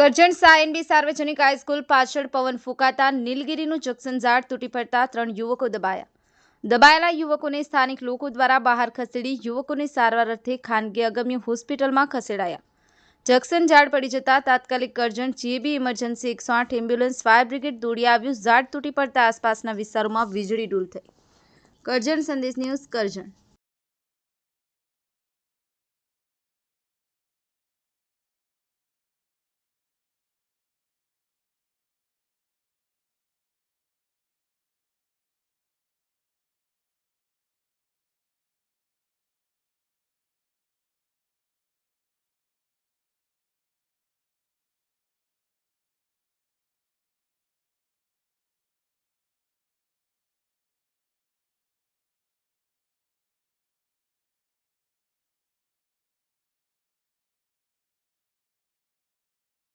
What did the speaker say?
કરજણ સાયનબી સાર્વજનિક હાઈસ્કૂલ પાછળ પવન ફૂંકાતા નીલગીરીનું જક્સન ઝાડ તૂટી પડતા ત્રણ યુવકો દબાયા. દબાયેલા યુવકોને સ્થાનિક લોકો દ્વારા બહાર ખસેડી યુવકોને સારવાર અર્થે ખાનગી અગમ્ય હોસ્પિટલમાં ખસેડાયા. જક્સન ઝાડ પડી જતા તાત્કાલિક કરજણ જીએબી ઇમરજન્સી એકસો આઠ એમ્બ્યુલન્સ ફાયર બ્રિગેડ દોડી આવ્યું. ઝાડ તૂટી પડતા આસપાસના વિસ્તારોમાં વીજળી ડૂલ થઈ. કરજણ સંદેશ ન્યૂઝ કરજણ.